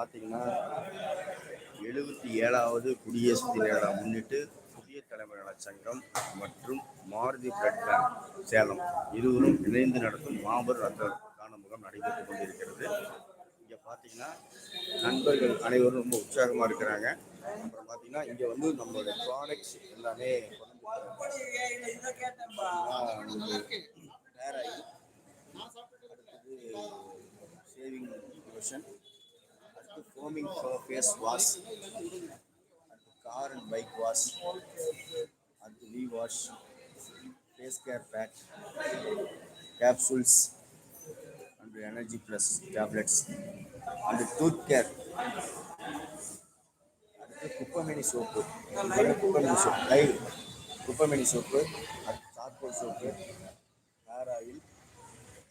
பார்த்தீங்கன்னா எழுபத்தி ஏழாவது குடியரசு தின முன்னிட்டு புதிய தலைமையாளர் சங்கம் மற்றும் மாருதி பிளட் பேங்க் சேலம் இருவரும் இணைந்து நடத்தும் மாபெரும் ரத்த தான முகாம் நடைபெற்று கொண்டிருக்கிறது. இங்கே பார்த்தீங்கன்னா நண்பர்கள் அனைவரும் ரொம்ப உற்சாகமாக இருக்கிறாங்க. அப்புறம் பார்த்தீங்கன்னா இங்கே வந்து நம்மளோட ப்ராடக்ட்ஸ் எல்லாமே ஹேர் ஆயில் அடுத்தது சேவிங் லோஷன் அடுத்து ஃபோமிங் ஃபேஸ் வாஷ் அடுத்து கார் அண்ட் பைக் வாஷ் அடுத்து லீ wash face care pack capsules and energy plus tablets and tooth care அடுத்து Kuppameni soap Kuppameni soap live Kuppameni soap அடுத்து charcoal soap hair oil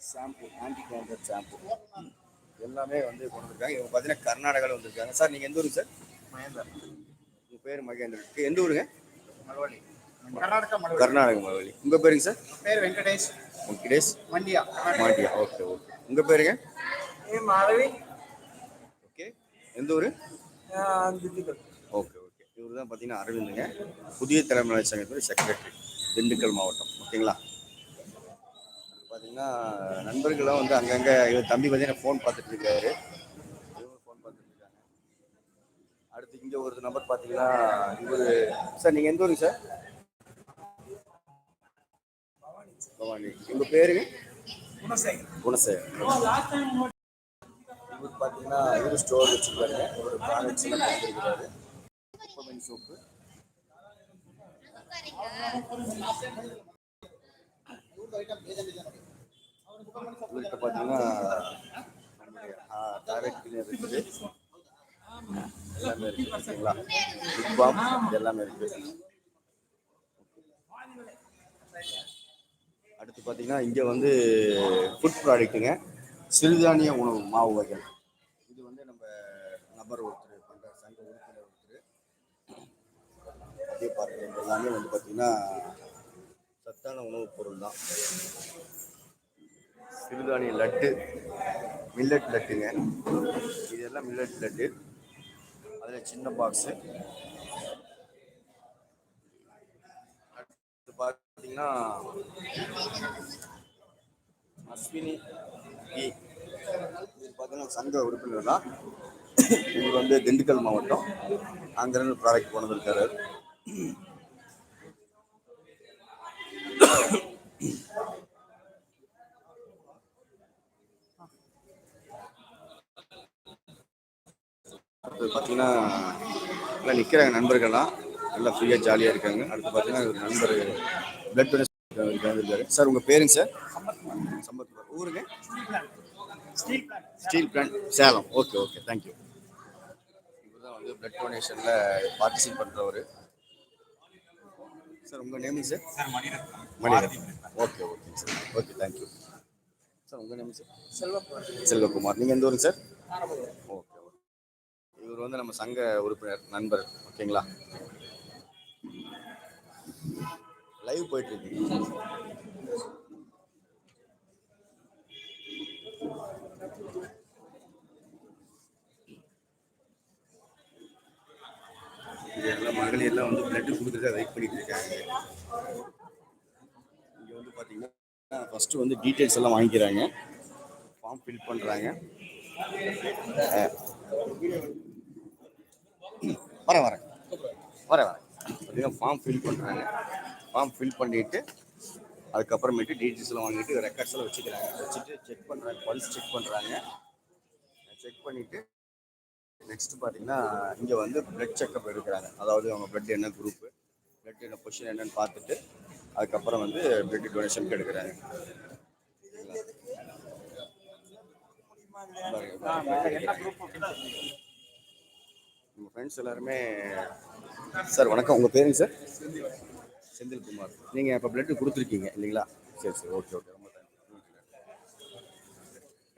shampoo anti கேண்டர் shampoo எல்லாமே வந்து கொண்டு வந்திருக்காங்க இவங்க பார்த்தீங்கன்னா கர்நாடகாவில் வந்திருக்காங்க. சார் நீங்கள் எந்த ஊருக்கு சார்? மகேந்தர். உங்கள் பேர் மகேந்திரன். எந்த ஊருங்க? மலவழி கர்நாடகா மலவழி கர்நாடக மலையாளி உங்கள் பேருங்க சார்? பேர் வெங்கடேஷ். வெங்கடேஷ். மண்டியா. மாட்டியா ஓகே ஓகே. உங்கள் பேருங்க? மாதவி. ஓகே. எந்த ஊர்? திண்டுக்கல். Okay okay. இவர் தான் பார்த்தீங்கன்னா அரவிந்துங்க. புதிய தலைமுறை சங்கத்துடைய செக்ரட்டரி திண்டுக்கல் மாவட்டம். ஓகேங்களா? பார்த்தீங்கன்னா நண்பர்கள்லாம் வந்து அங்கங்கே இவர் தம்பி பார்த்தீங்கன்னா ஃபோன் பார்த்துட்டு இருக்காரு. ஃபோன் பார்த்துட்டு இருக்காங்க. அடுத்து இங்கே ஒரு நம்பர் பார்த்தீங்கன்னா இவர் சார் நீங்கள் எந்த ஊருங்க சார்? பவானி. உங்கள் பேருங்க? குணசேகர். இவர் பார்த்தீங்கன்னா இவர் ஸ்டோர் வச்சுருக்காரு ஒரு ப்ராடக்ட்ஸ் எல்லாம் கொடுத்துருக்காரு குப்பமணி சோப்பு இவர்கிட்ட பார்த்தீங்கன்னா நம்முடைய இருக்குது. எல்லாமே இருக்குது ஓகேங்களா? லிப் பாம் எல்லாமே இருக்குது. அடுத்து பார்த்தீங்கன்னா இங்கே வந்து ஃபுட் ப்ராடக்ட்டுங்க சிறுதானிய உணவு மாவு வகைகள். இது வந்து நம்ம நபர் ஒருத்தர் பண்ணுற சங்க உறுப்பினர் ஒருத்தர். அப்படியே பார்க்குறது எல்லாமே வந்து பார்த்தீங்கன்னா சத்தான உணவுப் பொருள் தான் சிறுதானிய லட்டு மில்லட் லட்டுங்க. இதெல்லாம் மில்லட் லட்டு. அதில் சின்ன பாக்ஸு பார்த்தீங்கன்னா அஸ்வினி கி. இது பார்த்தீங்கன்னா சங்க உறுப்பினர் தான். இவர் வந்து திண்டுக்கல் மாவட்டம். அங்கிருந்து ப்ராடக்ட் கொண்டு வந்திருக்காரு. அடுத்து பார்த்தீங்கன்னா எல்லாம் நிற்கிறாங்க நண்பர்கள்லாம். எல்லாம் ஃப்ரீயாக ஜாலியாக இருக்காங்க. அடுத்து பார்த்தீங்கன்னா ஒரு நண்பர் பிளட் டொனேஷன் இருக்காரு. சார் உங்கள் பேருங்க சார்? சம்பத். ஊருங்க? Steel plant Salem. Okay okay. Thank you இவர் தான் வந்து பிளட் டொனேஷனில் பார்ட்டிசிபேட் பண்ணுறவர் சார் உங்கள் name sir? Maniratnam. Okay okay sir. Okay thank you sir உங்கள் நேம் சார்? செல்வகுமார். செல்வகுமார். நீங்கள் எந்த ஊருங்க சார்? ஓகே. இவர் வந்து நம்ம சங்க உறுப்பினர் நண்பர் ஓகேங்களா? லைவ் போயிட்டு இருக்கு. எல்லாம் மகளிர் எல்லாம் வந்து பிளட் கொடுத்துட்டு வெயிட் பண்ணிட்டு இருக்காங்க. இங்கே வந்து பார்த்தீங்கன்னா ஃபஸ்ட்டு வந்து டீட்டெயில்ஸ் எல்லாம் வாங்கிக்கிறாங்க. ஃபார்ம் ஃபில் பண்ணுறாங்க வரேன் வரேன். வரேன் வரேன். பார்த்தீங்கன்னா ஃபார்ம் ஃபில் பண்ணுறாங்க ஃபார்ம் ஃபில் பண்ணிட்டு அதுக்கப்புறமேட்டு டீட்டெயில்ஸ் எல்லாம் வாங்கிட்டு ரெக்கார்ட்ஸ் எல்லாம் வச்சுக்கிறாங்க. வச்சுட்டு செக் பண்ணுறாங்க பல்ஸ் செக் பண்ணுறாங்க செக் பண்ணிவிட்டு நெக்ஸ்ட் பார்த்தீங்கன்னா இங்கே வந்து பிளட் செக்கப் எடுக்கிறாங்க. அதாவது அவங்க பிளட் என்ன குரூப்பு பிளட் என்ன பொசிஷன் என்னன்னு பார்த்துட்டு அதுக்கப்புறம் வந்து பிளட் டொனேஷனுக்கு எடுக்கிறாங்க. உங்கள் ஃப்ரெண்ட்ஸ் எல்லாருமே சார் வணக்கம். உங்கள் பேருங்க சார் செந்தில்குமார். நீங்கள் இப்போ பிளட்டு கொடுத்துருக்கீங்க இல்லைங்களா? சரி சரி ஓகே ஓகே ரொம்ப தேங்க்ஸ்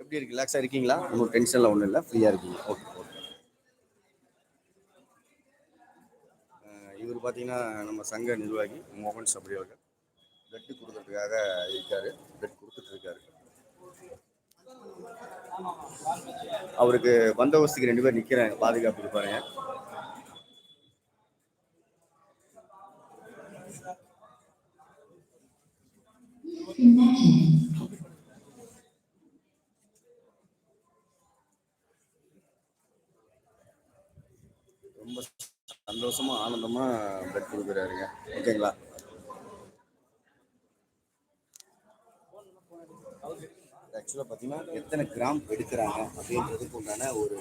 எப்படி இருக்கு ரிலாக்ஸாக இருக்கீங்களா? ஒன்றும் டென்ஷனில் ஒன்றும் இல்லை. ஃப்ரீயாக இருக்கீங்க. ஓகே ஓகே இவர் பார்த்தீங்கன்னா நம்ம சங்க நிர்வாகி மோகன் சபரி அவர்கள் பிளட்டு கொடுக்கறதுக்காக இருக்கார். பிளட் கொடுத்துட்டு இருக்காரு. அவருக்கு பந்தோபஸ்துக்கு ரெண்டு பேர் நிற்கிறாங்க பாதுகாப்புக்கு ரொம்ப சந்தோஷமா ஆனந்தமா பெட் கொடுக்குறாருங்க. ஓகேங்களா? ஆக்சுவலாக பார்த்தீங்கன்னா எத்தனை கிராம் எடுக்கிறாங்க அப்படின்றதுக்கு உண்டான ஒரு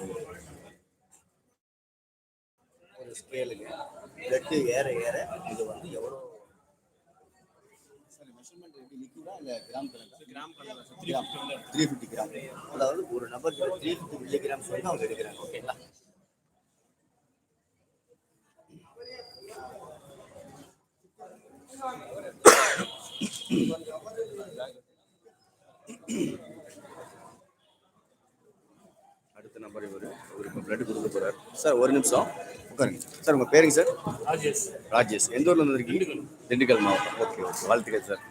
ஒரு ஸ்கேலுங்க பிளட்டு ஏற ஏற இது வந்து எவ்வளோ மெஷர்மெண்ட் எப்படி லிக்விடா இல்லை gram gram gram three fifty gram அதாவது ஒரு நபருக்கு த்ரீ ஃபிஃப்டி மில்லி கிராம்ஸ் வந்து அவங்க எடுக்கிறாங்க ஓகேங்களா அடுத்த நம்பர் இவர் இவர் இப்போ பிளட் கொடுக்க போறார். சார் ஒரு நிமிஷம். உட்காருங்க. சார் உங்கள் பேருங்க சார்? ராஜேஷ். ராஜேஷ். எந்த ஊர்ல இருந்து இருக்கீங்க திண்டுக்கல் மாவட்டம். Okay okay. வாழ்த்துக்கள் சார்.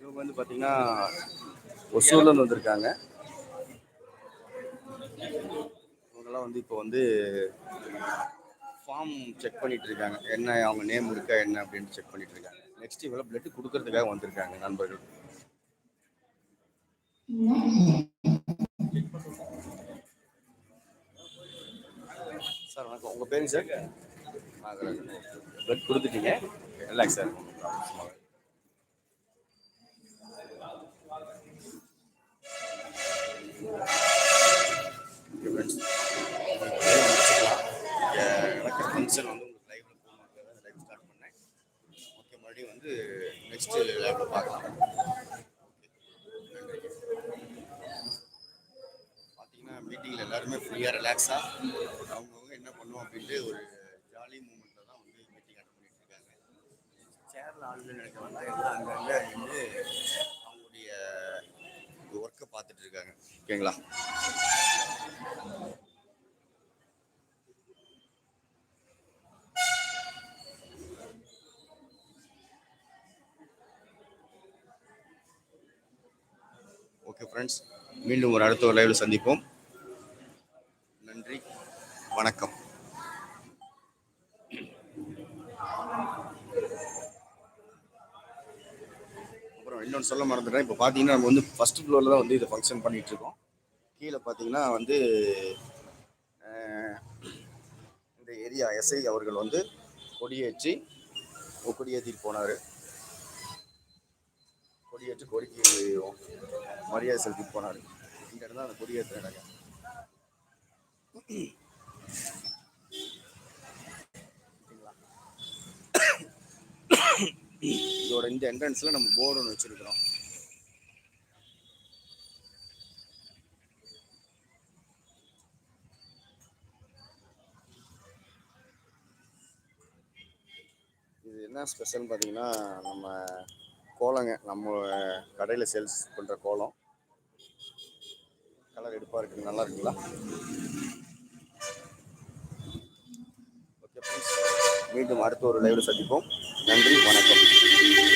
இவங்க வந்து பார்த்தீங்கன்னா இருந்து வந்திருக்காங்க. இவங்கெல்லாம் வந்து இப்போ வந்து ஃபார்ம் செக் பண்ணிட்டு இருக்காங்க. என்ன அவங்க நேம் இருக்கா என்ன அப்படின்னு செக் பண்ணிட்டு இருக்காங்க. நெக்ஸ்ட் இவ்வளோ பிளட் கொடுக்கறதுக்காக வந்திருக்காங்க நண்பர்கள். சார் வணக்கம். உங்கள் பேருங்க சார்? நாகராஜன் பிளட் கொடுத்துட்டீங்க ரிலாக்ஸ் சார். ஒன்றும் ஃபங்க்ஷன் வந்து உங்களுக்கு லைவ்ல போகணும் லைவ் ஸ்டார்ட் பண்ணேன் ஓகே மறுபடியும் வந்து நெக்ஸ்ட் லைவ்ல பார்க்கலாம் பார்த்தீங்கன்னா மீட்டிங்கில் எல்லாருமே ஃப்ரீயாக ரிலாக்ஸாக அவங்கவுங்க என்ன பண்ணுவோம் அப்படின்ட்டு ஒரு ஜாலி மூமெண்ட்டில் தான் வந்து மீட்டிங் அட்டன் பண்ணிட்டு இருக்காங்க. சேரில் ஆளுநர் நினைக்க வந்தால் எல்லாம் அங்கங்கே வந்து அவங்களுடைய ஒர்க்கை பார்த்துட்டு இருக்காங்க. ஓகேங்களா ஓகே ஃப்ரெண்ட்ஸ் மீண்டும் ஒரு அடுத்த ஒரு லைவில் சந்திப்போம். வணக்கம். அப்புறம் இன்னொன்று சொல்ல மறந்துட்டேன். இப்போ பார்த்தீங்கன்னா நம்ம வந்து ஃபஸ்ட் ஃப்ளோரில் தான் வந்து இதை ஃபங்க்ஷன் பண்ணிட்டு இருக்கோம். கீழே பார்த்தீங்கன்னா வந்து இந்த ஏரியா எஸ்ஐ அவர்கள் வந்து கொடியேற்றி கொடியேற்றிட்டு போனார். கொடியேற்றி கொடிக்கு மரியாதை செலுத்திட்டு போனார். இந்த இடம் தான் அந்த கொடியேற்ற இடங்க ஓகேங்களா? இதோட இந்த என்ட்ரன்ஸில் நம்ம போர்டு ஒன்று வச்சுருக்கிறோம். இது என்ன ஸ்பெஷல்னு பார்த்தீங்கன்னா நம்ம கோலங்க நம்ம கடையில் சேல்ஸ் பண்ணுற கோலம். கலர் எடுப்பாக இருக்குது நல்லா இருக்குங்களா? ஓகே ஃப்ரெண்ட்ஸ் மீண்டும் அடுத்த ஒரு லைவில் சந்திப்போம். நன்றி வணக்கம்.